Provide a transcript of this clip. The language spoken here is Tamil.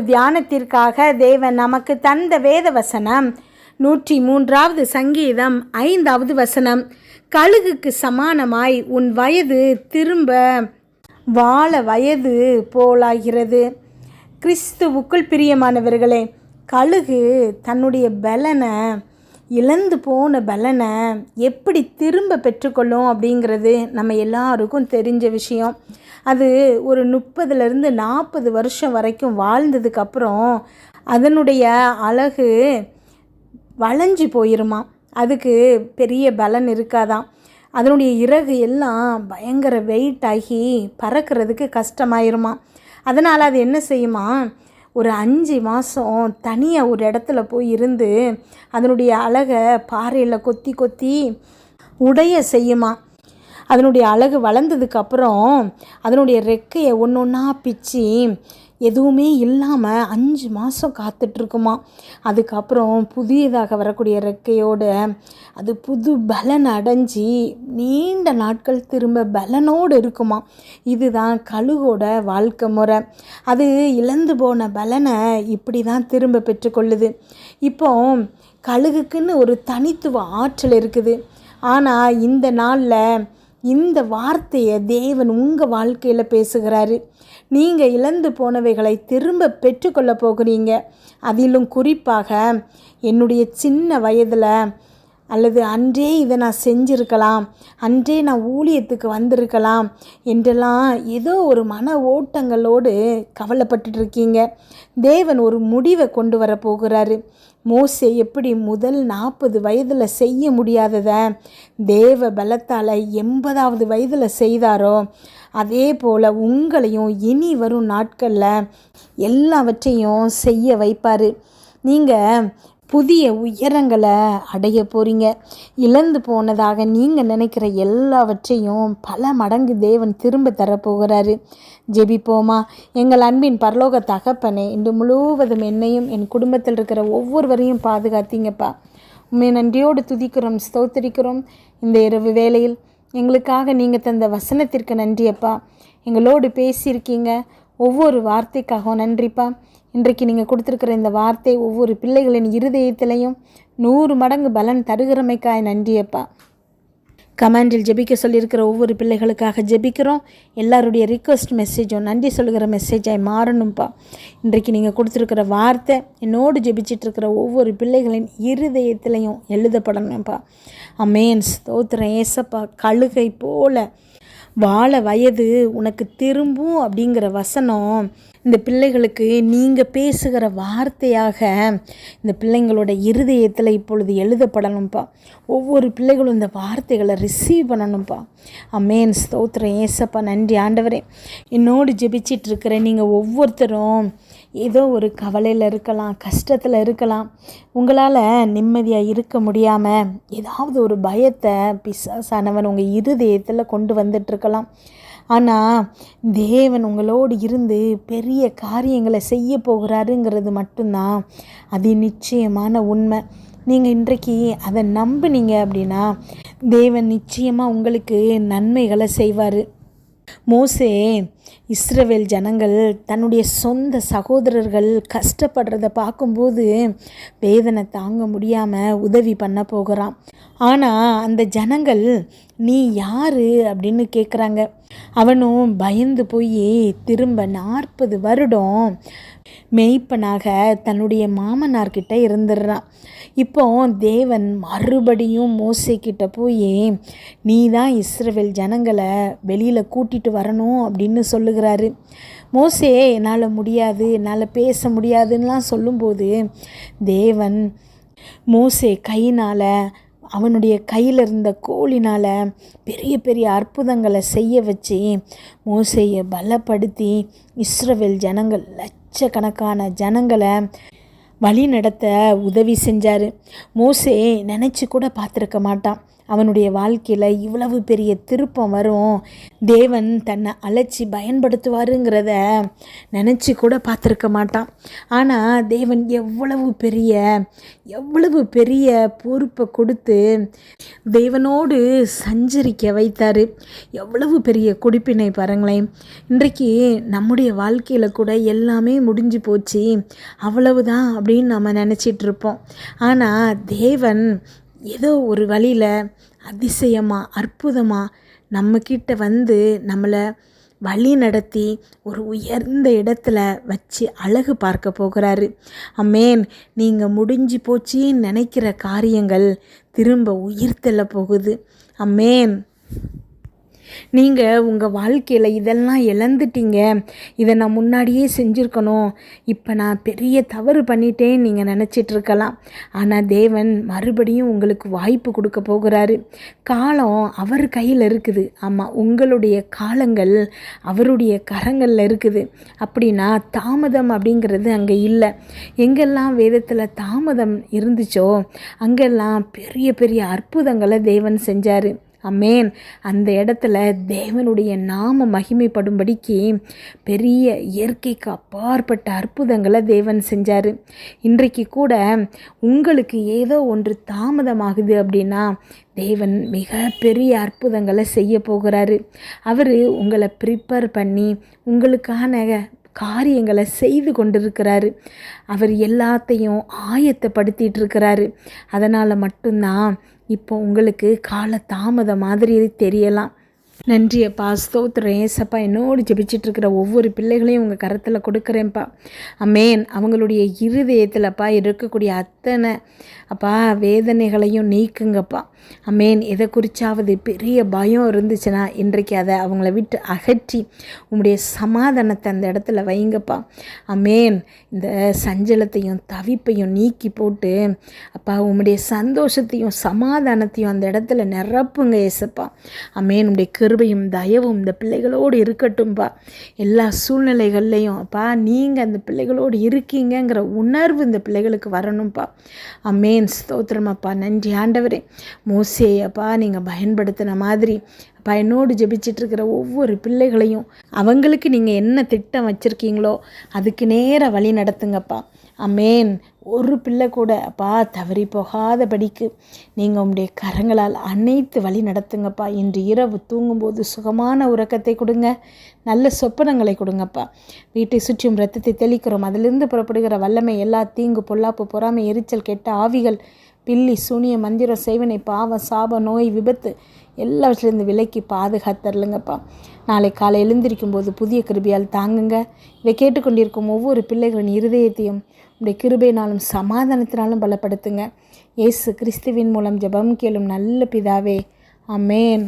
தியானத்திற்காக தேவன் நமக்கு தந்த வேத வசனம். நூற்றி மூன்றாவது சங்கீதம் ஐந்தாவது வசனம். கழுகுக்கு சமானமாய் உன் வயது திரும்ப வாழ வயது போலாகிறது. கிறிஸ்துவுக்குள் பிரியமானவர்களே கழுகு தன்னுடைய பலனை இழந்து போன பலனை எப்படி திரும்ப பெற்றுக்கொள்ளும் அப்படிங்கிறது நம்ம எல்லாருக்கும் தெரிஞ்ச விஷயம். அது ஒரு முப்பதுலேருந்து நாற்பது வருஷம் வரைக்கும் வாழ்ந்ததுக்கப்புறம் அதனுடைய அழகு வளைஞ்சு போயிருமா? அதுக்கு பெரிய பலன் இருக்காதாம் அதனுடைய இறகு எல்லாம் பயங்கர வெயிட் ஆகி பறக்கிறதுக்கு கஷ்டமாயிருமா? அதனால் அது என்ன செய்யுமா? ஒரு அஞ்சு மாதம் தனியாக ஒரு இடத்துல போய் இருந்து அதனுடைய அழகை பாறையில் கொத்தி கொத்தி உடைய செய்யுமா? அதனுடைய அழகு வளர்ந்ததுக்கப்புறம் அதனுடைய ரெக்கையை ஒன்று ஒன்றா பிச்சு எதுவுமே இல்லாமல் அஞ்சு மாதம் காத்துட்ருக்குமா. அதுக்கப்புறம் புதியதாக வரக்கூடிய ரெக்கையோடு அது புது பலன் அடைஞ்சி நீண்ட நாட்கள் திரும்ப பலனோடு இருக்குமா. இதுதான் கழுகோட வாழ்க்கை முறை. அது இழந்து போன பலனை இப்படி தான் திரும்ப பெற்றுக்கொள்ளுது. இப்போ கழுகுக்குன்னு ஒரு தனித்துவ ஆற்றல் இருக்குது. ஆனால் இந்த நாளில் இந்த வார்த்தையை தேவன் உங்கள் வாழ்க்கையில் பேசுகிறாரு. நீங்கள் இழந்து போனவைகளை திரும்ப பெற்றுக்கொள்ள போகிறீங்க. அதிலும் குறிப்பாக என்னுடைய சின்ன வயதில் அல்லது அன்றே இதை நான் செஞ்சுருக்கலாம் அன்றே நான் ஊழியத்துக்கு வந்திருக்கலாம் என்றெல்லாம் ஏதோ ஒரு மன ஓட்டங்களோடு கவலைப்பட்டுட்டு இருக்கீங்க. தேவன் ஒரு முடிவை கொண்டு வர போகிறாரு. மோசே எப்படி முதல் நாற்பது வயதில் செய்ய முடியாததை தேவ பலத்தால் எண்பதாவது வயதில் செய்தாரோ அதே போல் உங்களையும் இனி வரும் நாட்களில் எல்லாவற்றையும் செய்ய வைப்பார். நீங்கள் புதிய உயரங்களை அடைய போகிறீங்க இழந்து போனதாக நீங்கள் நினைக்கிற எல்லாவற்றையும் பல மடங்கு தேவன் திரும்ப தரப்போகிறாரு. ஜெபிப்போமா? எங்கள் அன்பின் பரலோக தகப்பனே இன்று முழுவதும் என்னையும் என் குடும்பத்தில் இருக்கிற ஒவ்வொருவரையும் பாதுகாத்தீங்கப்பா. உண்மை நன்றியோடு துதிக்கிறோம் ஸ்தோத்தரிக்கிறோம். இந்த இரவு வேளையில் எங்களுக்காக நீங்கள் தந்த வசனத்திற்கு நன்றியப்பா. எங்களோடு பேசியிருக்கீங்க. ஒவ்வொரு வார்த்தைக்காகவும் நன்றிப்பா. இன்றைக்கு நீங்கள் கொடுத்துருக்கிற இந்த வார்த்தை ஒவ்வொரு பிள்ளைகளின் இருதயத்திலையும் நூறு மடங்கு பலன் தருகிறமைக்காய் நன்றியப்பா. கமாண்டில் ஜெபிக்க சொல்லியிருக்கிற ஒவ்வொரு பிள்ளைகளுக்காக ஜெபிக்கிறோம். எல்லாருடைய ரிக்வஸ்ட் மெசேஜும் நன்றி சொல்லுகிற மெசேஜாய் மாறணும்ப்பா இன்றைக்கு நீங்கள் கொடுத்துருக்கிற வார்த்தை என்னோடு ஜெபிச்சிட்ருக்கிற ஒவ்வொரு பிள்ளைகளின் இருதயத்திலையும் எழுதப்படணும்ப்பா அமேன்ஸ் தோத்துற ஏசப்பா கழுகை போல வாழ வயது உனக்கு திரும்பும் அப்படிங்கிற வசனம் இந்த பிள்ளைகளுக்கு நீங்கள் பேசுகிற வார்த்தையாக இந்த பிள்ளைங்களோட இருதயத்தில் இப்பொழுது எழுதப்படணும்ப்பா ஒவ்வொரு பிள்ளைகளும் இந்த வார்த்தைகளை ரிசீவ் பண்ணணும்ப்பா அமேன் ஸ்தோத்திரம். ஏசப்பா நன்றி. ஆண்டவரே என்னோடு ஜெபிச்சிட்ருக்கிற நீங்கள் ஒவ்வொருத்தரும் ஏதோ ஒரு கவலையில் இருக்கலாம் கஷ்டத்தில் இருக்கலாம். உங்களால் நிம்மதியாக இருக்க முடியாமல் ஏதாவது ஒரு பயத்தை பிசாசானவன் உங்கள் இருதயத்தில் கொண்டு வந்துட்டுருக்கலாம். ஆனால் தேவன் உங்களோடு இருந்து பெரிய காரியங்களை செய்ய போகிறாருங்கிறது மட்டும்தான் அது நிச்சயமான உண்மை. நீங்கள் இன்றைக்கு அதை நம்புனீங்க அப்படின்னா தேவன் நிச்சயமாக உங்களுக்கு நன்மைகளை செய்வார். மோசே இஸ்ரவேல் ஜனங்கள் தன்னுடைய சொந்த சகோதரர்கள் கஷ்டப்படுறத பார்க்கும்போது வேதனை தாங்க முடியாமல் உதவி பண்ண போகிறான். ஆனால் அந்த ஜனங்கள் நீ யார்? அப்படின்னு கேட்குறாங்க அவனும் பயந்து போய் திரும்ப நாற்பது வருடம் மெய்ப்பனாக தன்னுடைய மாமனார்கிட்ட இருந்துடுறான். இப்போ தேவன் மறுபடியும் மோசைக்கிட்ட போய் நீ தான் இஸ்ரவேல் ஜனங்களை வெளியில் கூட்டிகிட்டு வரணும் அப்படின்னு சொல்லுகிறாரு. மோசே என்னால் முடியாது என்னால் பேச முடியாதுன்னெலாம் சொல்லும்போது தேவன் மோசே கையினால் அவனுடைய கையில் இருந்த கோழினால் பெரிய பெரிய அற்புதங்களை செய்ய வச்சு மோசையை பலப்படுத்தி இஸ்ரவேல் ஜனங்கள் லட்சக்கணக்கான ஜனங்களை வழி நடத்த உதவி செஞ்சார். மோசே நினச்சி கூட பார்த்துருக்க மாட்டான். அவனுடைய வாழ்க்கையில் இவ்வளவு பெரிய திருப்பம் வரும். தேவன் தன்னை அழைச்சி பயன்படுத்துவாருங்கிறத நினச்சி கூட பார்த்துருக்க மாட்டான். ஆனால் தேவன் எவ்வளவு பெரிய எவ்வளவு பெரிய பொறுப்பை கொடுத்து தேவனோடு சஞ்சரிக்க வைத்தார். எவ்வளவு பெரிய குடிப்பினை பாருங்களேன். இன்றைக்கு நம்முடைய வாழ்க்கையில் கூட எல்லாமே முடிஞ்சு போச்சு. அவ்வளவுதான் அப்படின்னு நம்ம நினச்சிட்ருப்போம் ஆனால் தேவன் ஏதோ ஒரு வழியில் அதிசயமாக அற்புதமாக நம்மக்கிட்ட வந்து நம்மளை வழி நடத்தி ஒரு உயர்ந்த இடத்துல வச்சு அழகு பார்க்க போகிறாரு. அம்மேன் நீங்கள் முடிஞ்சு போச்சின்னு நினைக்கிற காரியங்கள் திரும்ப உயிர்த்தெல்ல போகுது. அம்மேன் நீங்கள் உங்கள் வாழ்க்கையில் இதெல்லாம் இழந்துட்டீங்க. இதை நான் முன்னாடியே செஞ்சுருக்கணும். இப்போ நான் பெரிய தவறு பண்ணிட்டேன்னு நீங்கள் நினச்சிட்ருக்கலாம். ஆனால் தேவன் மறுபடியும் உங்களுக்கு வாய்ப்பு கொடுக்க போகிறாரு. காலம் அவர் கையில் இருக்குது. ஆமாம் உங்களுடைய காலங்கள் அவருடைய கரங்களில் இருக்குது. அப்படின்னா தாமதம் அப்படிங்கிறது அங்கே இல்லை. எங்கெல்லாம் வேதத்தில் தாமதம் இருந்துச்சோ அங்கெல்லாம் பெரிய பெரிய அற்புதங்களை தேவன் செஞ்சார். அமேன் அந்த இடத்துல தேவனுடைய நாம மகிமைப்படும்படிக்கு பெரிய இயற்கைக்கு அப்பாற்பட்ட அற்புதங்களை தேவன் செஞ்சார். இன்றைக்கு கூட உங்களுக்கு ஏதோ ஒன்று தாமதமாகுது அப்படின்னா தேவன் மிக பெரிய அற்புதங்களை செய்ய போகிறாரு. அவர் உங்களை ப்ரிப்பேர் பண்ணி உங்களுக்கான காரியங்களை செய்து கொண்டிருக்கிறாரு. அவர் எல்லாத்தையும் ஆயத்தப்படுத்திட்டு இருக்கிறாரு அதனால் மட்டும்தான் இப்போ உங்களுக்கு கால தாமதம் மாதிரி தெரியலாம். நன்றி அப்பா ஸ்தோத்திரம். ஏசப்பா என்னோடு ஜெபிச்சிட்ருக்கிற ஒவ்வொரு பிள்ளைகளையும் உங்கள் கரத்தில் கொடுக்குறேன்ப்பா. அமேன். அவங்களுடைய இருதயத்தில்ப்பா இருக்கக்கூடிய அத்தனை அப்பா வேதனைகளையும் நீக்குங்கப்பா. அமேன். எதை குறிச்சாவது பெரிய பயம் இருந்துச்சுன்னா இன்றைக்கு அதை அவங்கள விட்டு அகற்றி உங்களுடைய சமாதானத்தை அந்த இடத்துல வைங்கப்பா. அமேன். இந்த சஞ்சலத்தையும் தவிப்பையும் நீக்கி போட்டு அப்பா உங்களுடைய சந்தோஷத்தையும் சமாதானத்தையும் அந்த இடத்துல நிரப்புங்க ஏசப்பா. அமேன். உடைய கிருபையும் தயவும் இந்த பிள்ளைகளோடு இருக்கட்டும்பா எல்லா சூழ்நிலைகள்லையும் அப்பா நீங்கள் அந்த பிள்ளைகளோடு இருக்கீங்கங்கிற உணர்வு இந்த பிள்ளைகளுக்கு வரணும்ப்பா அம்மேன் ஸ்தோத்திரமாப்பா நன்றி ஆண்டவரே. மோசேயப்பா நீங்கள் பயன்படுத்தின மாதிரி அப்பா என்னோடு ஜெபிச்சிட்ருக்கிற ஒவ்வொரு பிள்ளைகளையும் அவங்களுக்கு நீங்கள் என்ன திட்டம் வச்சுருக்கீங்களோ அதுக்கு நேராக வழி நடத்துங்கப்பா அமேன். ஒரு பிள்ளை கூட அப்பா தவறி போகாதபடிக்கு நீங்கள் உங்களுடைய கரங்களால் அனைத்து வழி நடத்துங்கப்பா. இன்று இரவு தூங்கும்போது சுகமான உறக்கத்தை கொடுங்க. நல்ல சொப்பனங்களை கொடுங்கப்பா. வீட்டை சுற்றியும் ரத்தத்தை தெளிக்கிறோம். அதிலிருந்து புறப்படுகிற வல்லமை எல்லா தீங்கு பொல்லாப்பு பொறாமை எரிச்சல் கெட்ட ஆவிகள் பில்லி சூனிய மந்திரம் செய்வனை பாவம் சாப நோய் விபத்து எல்லா எல்லாவற்றிலிருந்து விலைக்கு பாதுகாத்தரலுங்கப்பா நாளை காலை எழுந்திருக்கும் போது புதிய கிருபியால் தாங்குங்க. இதை கேட்டுக்கொண்டிருக்கும் ஒவ்வொரு பிள்ளைகளின் இருதயத்தையும் உடைய கிருபையினாலும் சமாதானத்தினாலும் பலப்படுத்துங்க. இயேசு கிறிஸ்துவின் மூலம் ஜெபம் கேளும் நல்ல பிதாவே. அமேன்